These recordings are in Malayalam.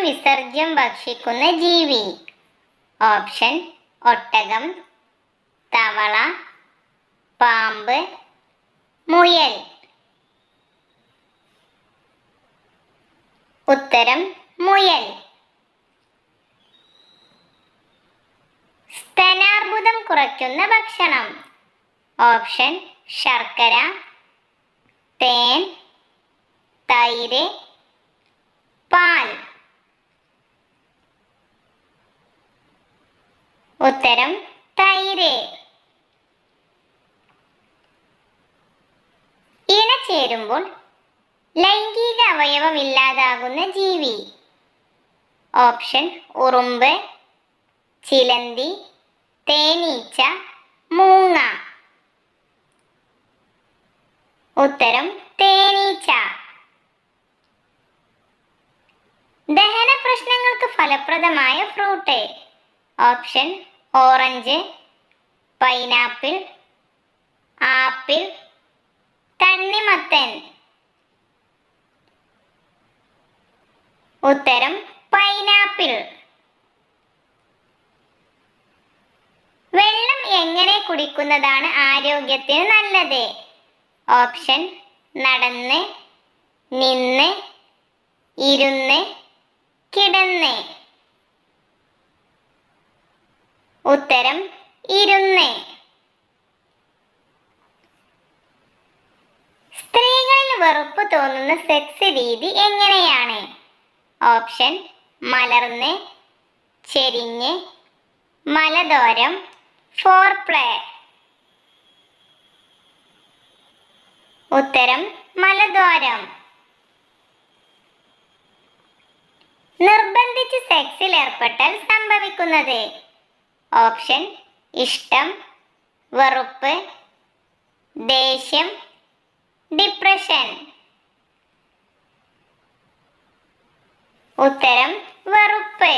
വിസർജ്യം ഭക്ഷിക്കുന്ന ജീവി. ഓപ്ഷൻ ഒട്ടകം തവള പാമ്പ് മുയൽ. ഉത്തരം മുയൽ. സ്തനാർബുദം കുറയ്ക്കുന്ന ഭക്ഷണം. ഓപ്ഷൻ ശർക്കര തേൻ തൈര് പാൽ. ഉത്തരം തൈര്. ഇണചേരുമ്പോൾ ലൈംഗിക അവയവം ഇല്ലാതാകുന്ന ജീവി. ഓപ്ഷൻ ഉറുമ്പ് ചിലന്തി തേനീച്ച മൂങ്ങ. ഉത്തരം തേനീച്ച. ദഹന പ്രശ്നങ്ങൾക്ക് ഫലപ്രദമായ fruit. Option orange pineapple apple തണ്ണിമത്തൻ ഉത്തരം പൈനാപ്പിൾ. വെള്ളം എങ്ങനെ കുടിക്കുന്നതാണ് ആരോഗ്യത്തിന് നല്ലത്? ഓപ്ഷൻ നടന്ന് നിന്ന് ഇരുന്ന് കിടന്ന്. ഉത്തരം ഇരുന്ന്. സ്ത്രീകളിൽ വെറുപ്പ് തോന്നുന്ന സെക്സ് രീതി എങ്ങനെയാണ്? ഓപ്ഷൻ മലർന്ന് ചെരിഞ്ഞ് മലദോരം ഫോർ പ്ലേ. ഉത്തരം മലദ്വാരം. നിർബന്ധിച്ച് സെക്സിൽ ഏർപ്പെട്ടാൽ സംഭവിക്കുന്നത് ഓപ്ഷൻ ഇഷ്ടം വെറുപ്പ് ദേഷ്യം ഡിപ്രഷൻ. ഉത്തരം വെറുപ്പ്.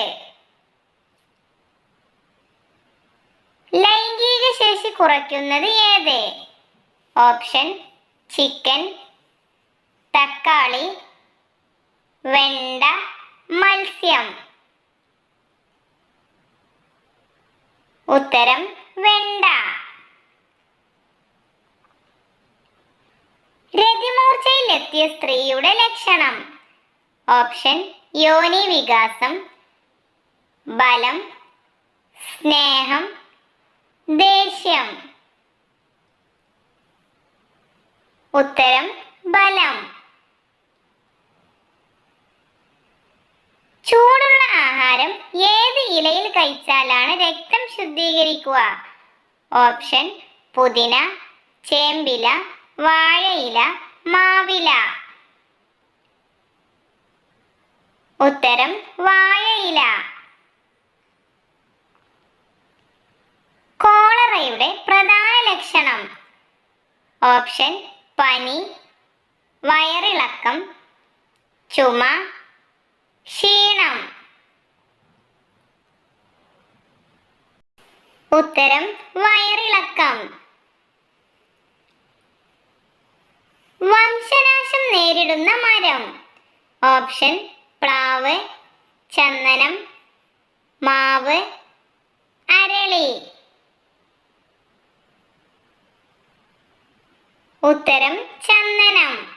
ലൈംഗിക ശേഷി കുറയ്ക്കുന്നത് ഏത്? ഓപ്ഷൻ ചിക്കൻ തക്കാളി വെണ്ട മത്സ്യം ഉത്തരം വെണ്ട രതിമൂർച്ചയിലെത്തിയ സ്ത്രീയുടെ ലക്ഷണം ഓപ്ഷൻ യോനി വികാസം ബലം സ്നേഹം ദേഷ്യം. ഉത്തരം ബലം. ചൂടുള്ള ആഹാരം ഏത് ഇലയിൽ കഴിച്ചാലാണ് രക്തം ശുദ്ധീകരിക്കുക? ഓപ്ഷൻ പുതിന ചേമ്പില വാഴയില മാവില. ഉത്തരം വാഴയില കോളറയുടെ പ്രധാന ലക്ഷണം. ഓപ്ഷൻ പനി വയറിളക്കം ചുമ ക്ഷീണം. ഉത്തരം വയറിളക്കം. വംശനാശം നേരിടുന്ന മരം. ഓപ്ഷൻ പ്ലാവ് ചന്ദനം മാവ് അരളി. ഉത്തരം ചന്ദനം.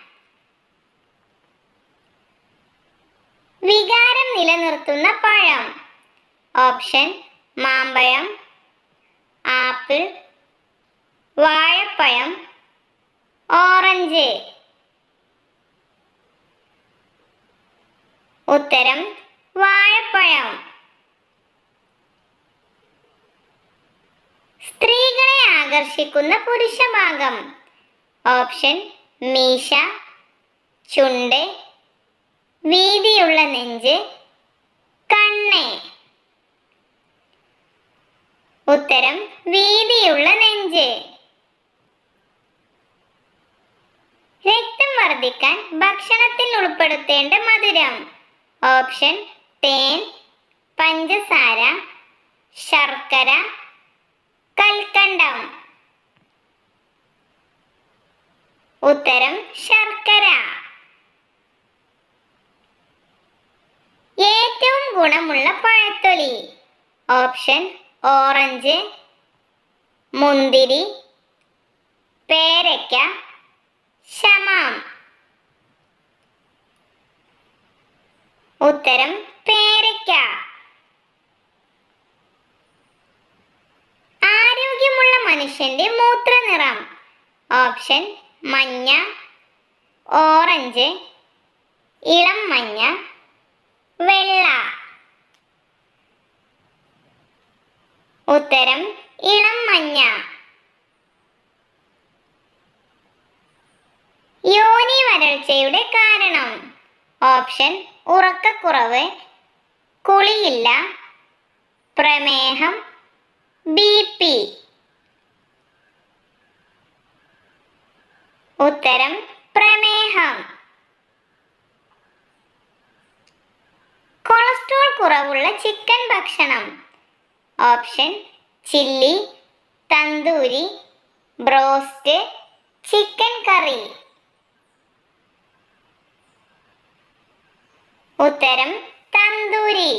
വികാരം നിലനിർത്തുന്ന പഴം. ഓപ്ഷൻ മാമ്പഴം ആപ്പിൾ വാഴപ്പഴം ഓറഞ്ച്. ഉത്തരം വാഴപ്പഴം. സ്ത്രീകളെ ആകർഷിക്കുന്ന പുരുഷഭാഗം ഓപ്ഷൻ മീശ ചുണ്ട് വീതിയുള്ള നെഞ്ച് കണ്ണ്. ഉത്തരം വീതിയുള്ള നെഞ്ച്. രക്തം വർദ്ധിക്കാൻ ഭക്ഷണത്തിൽ ഉൾപ്പെടുത്തേണ്ട മധുരം. ഓപ്ഷൻ തേൻ പഞ്ചസാര ശർക്കര കൽക്കണ്ടം. ഉത്തരം ശർക്കര. ഏറ്റവും ഗുണമുള്ള പഴത്തൊലി. ഓപ്ഷൻ ഓറഞ്ച് മുന്തിരി പേരയ്ക്ക ശമാം ഉത്തരം പേരയ്ക്ക. ആരോഗ്യമുള്ള മനുഷ്യന്റെ മൂത്രനിറം. ഓപ്ഷൻ മഞ്ഞ. ഓറഞ്ച്. ഇളം മഞ്ഞ. വെള്ള. ഉത്തരം ഇളം മഞ്ഞ. യോനി വരൾച്ചയുടെ കാരണം. ഓപ്ഷൻ ഉറക്കക്കുറവ് കുളിയില്ല പ്രമേഹം ബി പി. ഉത്തരം പ്രമേഹം. കൊളസ്ട്രോൾ കുറവുള്ള ചിക്കൻ ഭക്ഷണം. Option chilli tandoori broast chicken curry. ഉത്തരം തന്തൂരി.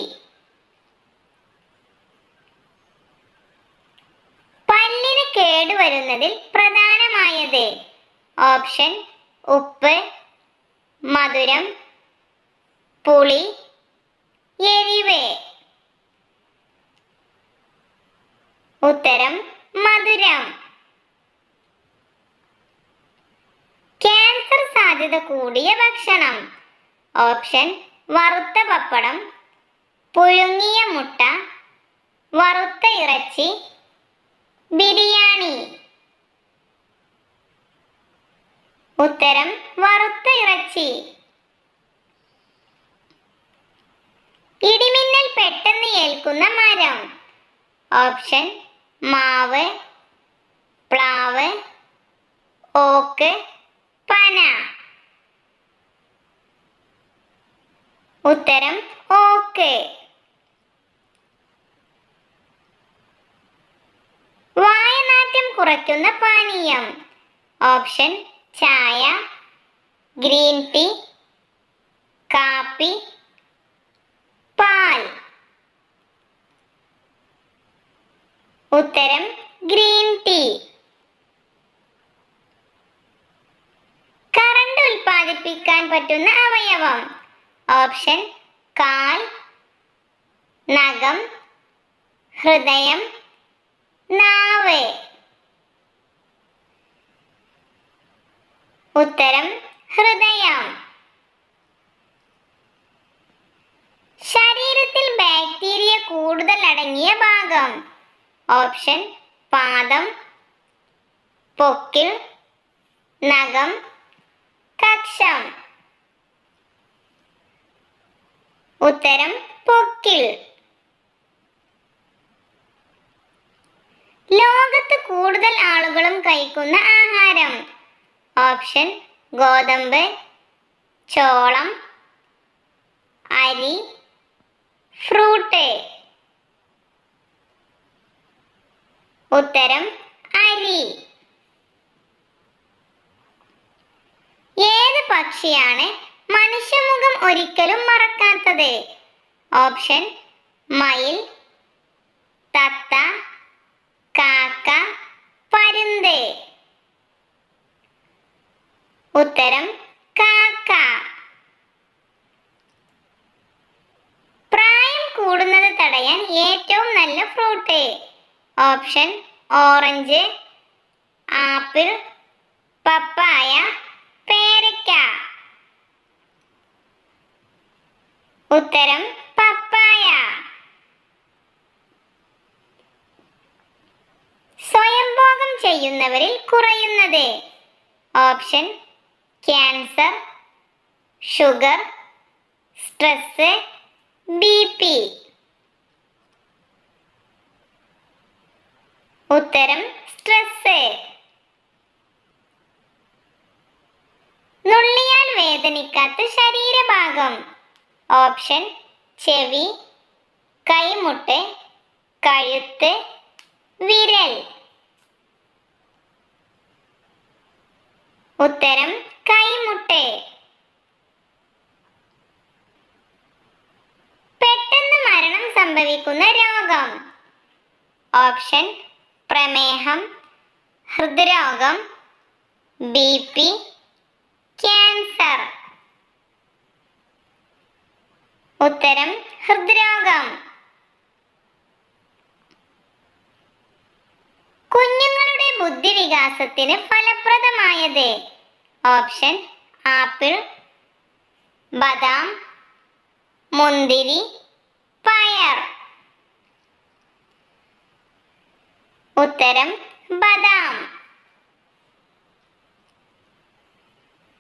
പല്ലിന് കേടുവരുന്നതിൽ പ്രധാനമായത് ഓപ്ഷൻ ഉപ്പ് മധുരം പുളി എരിവ്. ഉത്തരം മധുരം. ക്യാൻസർ സാധ്യത കൂടിയ ഭക്ഷണം. ഓപ്ഷൻ വറുത്ത പപ്പടം പുഴുങ്ങിയ മുട്ട വറുത്ത ഇറച്ചി ബിരിയാണി. ഉത്തരം വറുത്ത ഇറച്ചി. ഇടിമിന്നൽ പെട്ടെന്ന് ഏൽക്കുന്ന മരം. ഓപ്ഷൻ മാവ് പ്ലാവ് ഓക്ക് പന ഉത്തരം ഓക്കെ. വായനാറ്റം കുറയ്ക്കുന്ന പാനീയം. ഓപ്ഷൻ ചായ ഗ്രീൻ ടീ കാപ്പി പാൽ. ഉത്തരം ഗ്രീൻ ടീ. കറണ്ട് ഉൽപ്പാദിപ്പിക്കാൻ പറ്റുന്ന അവയവം. ഓപ്ഷൻ കാൽ നഖം ഹൃദയം നാവ്. ഉത്തരം ഹൃദയം. ശരീരത്തിൽ ബാക്ടീരിയ കൂടുതൽ അടങ്ങിയ ഭാഗം. ഓപ്ഷൻ പാദം പൊക്കിൾ നഖം കക്ഷം. ഉത്തരം പൊക്കിൽ. ലോകത്ത് കൂടുതൽ ആളുകളും കഴിക്കുന്ന ആഹാരം. ഓപ്ഷൻ ഗോതമ്പ് ചോളം അരി ഫ്രൂട്ട്. ഉത്തരം അരി. ഏത് പക്ഷിയാണ് മനുഷ്യമുഖം ഒരിക്കലും മറക്കാത്തത്. ഓപ്ഷൻ മയിൽ തത്ത കാക്ക പരുന്ത്. ഉത്തരം കാക്ക. പ്രായം കൂടുന്നത് തടയാൻ ഏറ്റവും നല്ല fruit. Option orange apple papaya പേരയ്ക്ക. ഉത്തരം പപ്പായ. സ്വയംഭോഗം ചെയ്യുന്നവരിൽ കുറയുന്നത്. Option cancer sugar stress B P. ഉത്തരം സ്ട്രെസ് നുള്ളിയാൽ വേദനിക്കാത്ത ശരീരഭാഗം. ഓപ്ഷൻ ചെവി കൈമുട്ട് കഴുത്ത് വിരൽ. ഉത്തരം കൈമുട്ട്. പെട്ടെന്ന് മരണം സംഭവിക്കുന്ന രോഗം. ഓപ്ഷൻ പ്രമേഹം ഹൃദ്രോഗം ബി പി ക്യാൻസർ. ഉത്തരം ഹൃദ്രോഗം. കുഞ്ഞുങ്ങളുടെ ബുദ്ധി വികാസത്തിന് ഫലപ്രദമായത് ഓപ്ഷൻ ആപ്പിൾ ബദാം മുന്തിരി പയർ. ഉത്തരം ബദാം.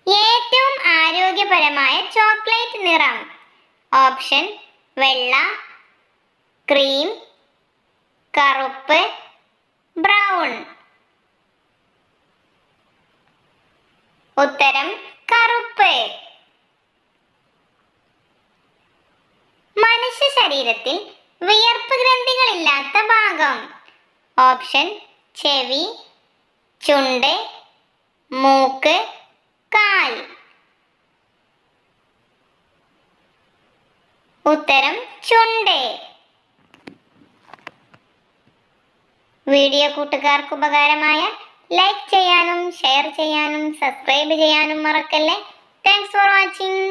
ഏറ്റവും ആരോഗ്യപരമായ ചോക്ലേറ്റ് നിറം. ഓപ്ഷൻ വെള്ള ക്രീം കറുപ്പ് ബ്രൗൺ. ഉത്തരം കറുപ്പ്. മനുഷ്യ ശരീരത്തിൽ വിയർപ്പ് ഗ്രന്ഥികളില്ലാത്ത ഭാഗം. ഓപ്ഷൻ ചെവി ചുണ്ട് മൂക്ക് കാൽ. ഉത്തരം ചുണ്ട്. വീഡിയോ കൂട്ടുകാർക്ക് ഉപകാരമായ ലൈക്ക് ചെയ്യാനും ഷെയർ ചെയ്യാനും സബ്സ്ക്രൈബ് ചെയ്യാനും മറക്കല്ലേ. Thanks for watching